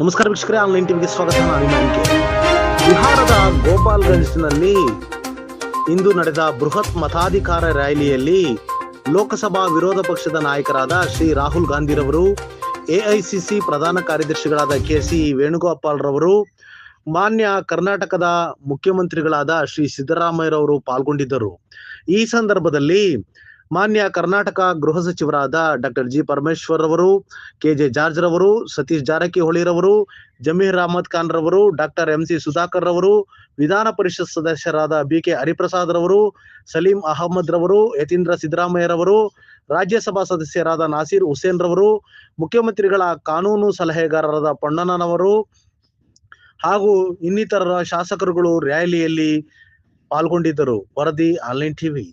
ನಮಸ್ಕಾರ ವೀಕ್ಷಕರೇ ಆನ್ಲೈನ್ ಟಿವಿಗೆ ಸ್ವಾಗತ. ನಾನು ಬಿಹಾರದ ಗೋಪಾಲ್ಗಂಜ್ನಲ್ಲಿ ಇಂದು ನಡೆದ ಬೃಹತ್ ಮತಾಧಿಕಾರ ರ್ಯಾಲಿಯಲ್ಲಿ ಲೋಕಸಭಾ ವಿರೋಧ ಪಕ್ಷದ ನಾಯಕರಾದ ಶ್ರೀ ರಾಹುಲ್ ಗಾಂಧಿರವರು ಎಐಸಿಸಿ ಪ್ರಧಾನ ಕಾರ್ಯದರ್ಶಿಗಳಾದ ಕೆ ಸಿ ವೇಣುಗೋಪಾಲ್ ರವರು, ಮಾನ್ಯ ಕರ್ನಾಟಕದ ಮುಖ್ಯಮಂತ್ರಿಗಳಾದ ಶ್ರೀ ಸಿದ್ದರಾಮಯ್ಯರವರು ಪಾಲ್ಗೊಂಡಿದ್ದರು. ಈ ಸಂದರ್ಭದಲ್ಲಿ ಮಾನ್ಯ ಕರ್ನಾಟಕ ಗೃಹ ಸಚಿವರಾದ doctor G Parameshwar K J George ರವರು ಸತೀಶ್ ಜಾರಕಿಹೊಳಿ ರವರು ಜಮೀರ್ ಅಹಮದ್ ಖಾನ್ ರವರು ಡಾಕ್ಟರ್ ಎಂ ಸಿ ಸುಧಾಕರ್ ರವರು ವಿಧಾನ ಪರಿಷತ್ ಸದಸ್ಯರಾದ ಬಿ ಕೆ ಹರಿಪ್ರಸಾದ್ ರವರು ಸಲೀಂ ಅಹಮದ್ ರವರು ಯತೀಂದ್ರ ಸಿದ್ದರಾಮಯ್ಯ ರವರು ರಾಜ್ಯಸಭಾ ಸದಸ್ಯರಾದ ನಾಸೀರ್ ಹುಸೇನ್ ರವರು ಮುಖ್ಯಮಂತ್ರಿಗಳ ಕಾನೂನು ಸಲಹೆಗಾರರಾದ ಪೊನ್ನಣ್ಣನವರು ಹಾಗೂ ಇನ್ನಿತರ ಶಾಸಕರುಗಳು ರ್ಯಾಲಿಯಲ್ಲಿ ಪಾಲ್ಗೊಂಡಿದ್ದರು. ವರದಿ ಆನ್ಲೈನ್ ಟಿವಿ.